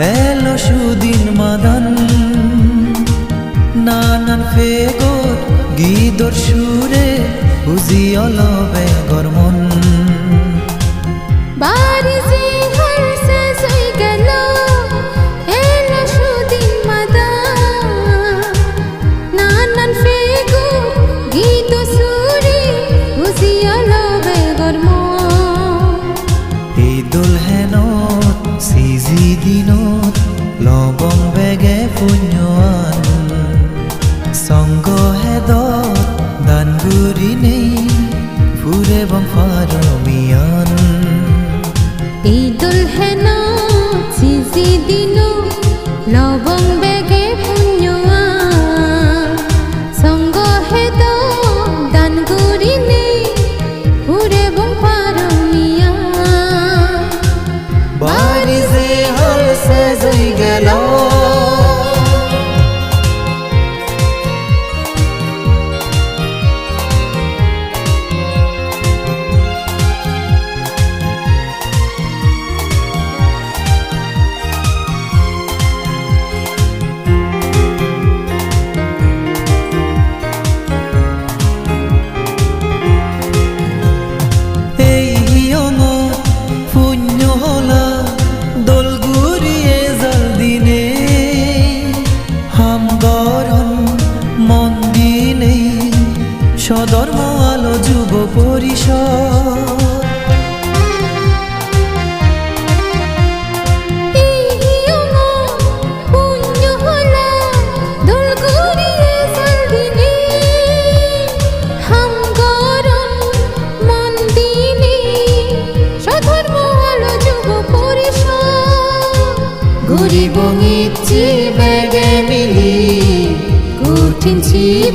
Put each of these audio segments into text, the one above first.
এলো সুদিন মাদান। নানান ফেগর গীতর সুরে বুঝি অলবে গরমন বারিজি সদর্ম আলো যুব পরিষদ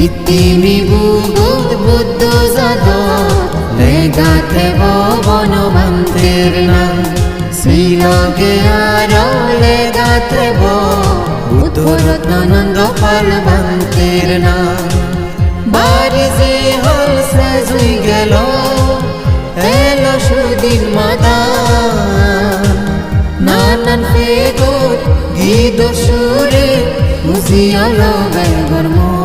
ফিতিমি বুগুদ বুদ্ধ জাদ লেগাতে বনবান্তের নাম। শ্রীলগে আর লেগাতে বুদ্ধরত্নানন্দ পাল বান্তের নাম। যে হল সাজুই গেল, এলো সুদিন মাতা। নানান ফেগুর গীত সুরে বুঝিয়ালো বেগর মন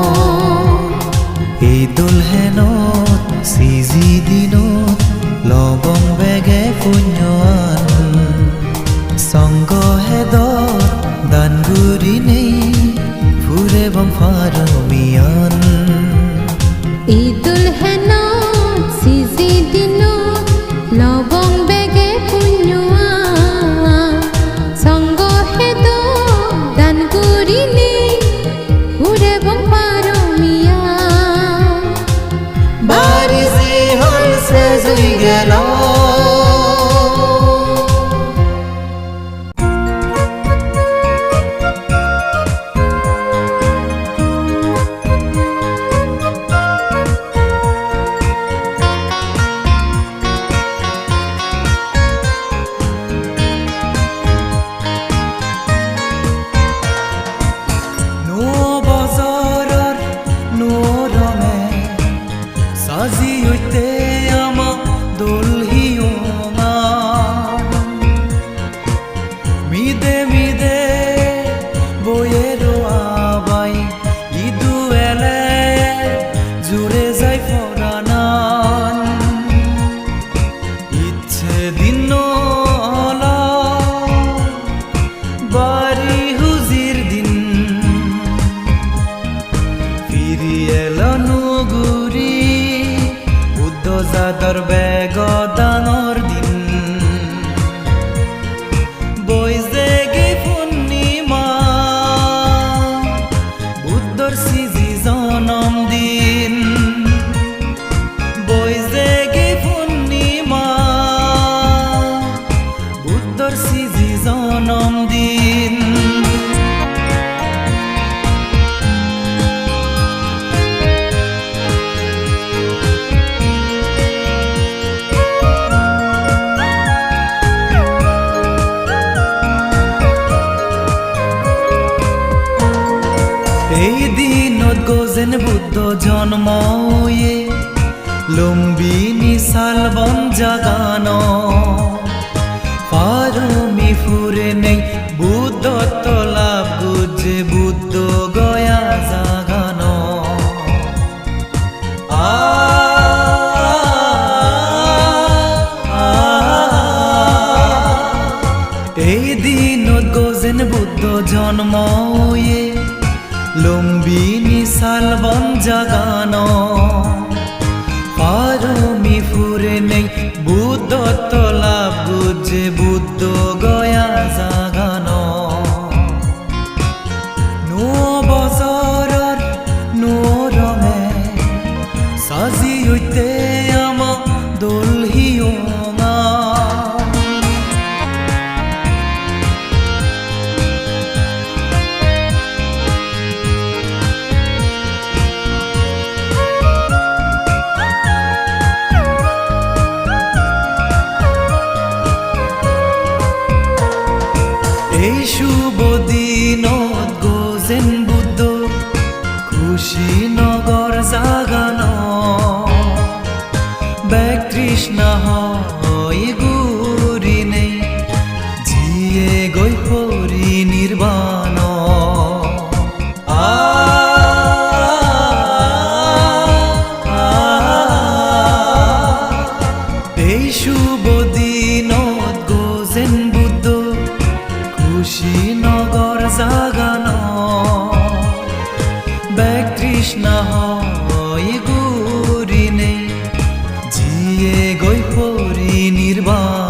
ঈদুল হেন, সিজি দিন, লবং বেগে পুণ্যা। সঙ্গ হেদ দান করিনে ঘুরে বং পারমিয়া বাড়ি যে হল গেল। এই দিনত গজেন বুদ্ধ জন্ম এ লম্বিনী শালবন জাগান। পারমি ফুরে নেই বুদ্ধ লম্বিনী সালবন জাগানো। পারমি ফুরে নেই বুদ্ধ তোলা বুঝে বুদ্ধ দিয়ে গই পরি নির্বাণ।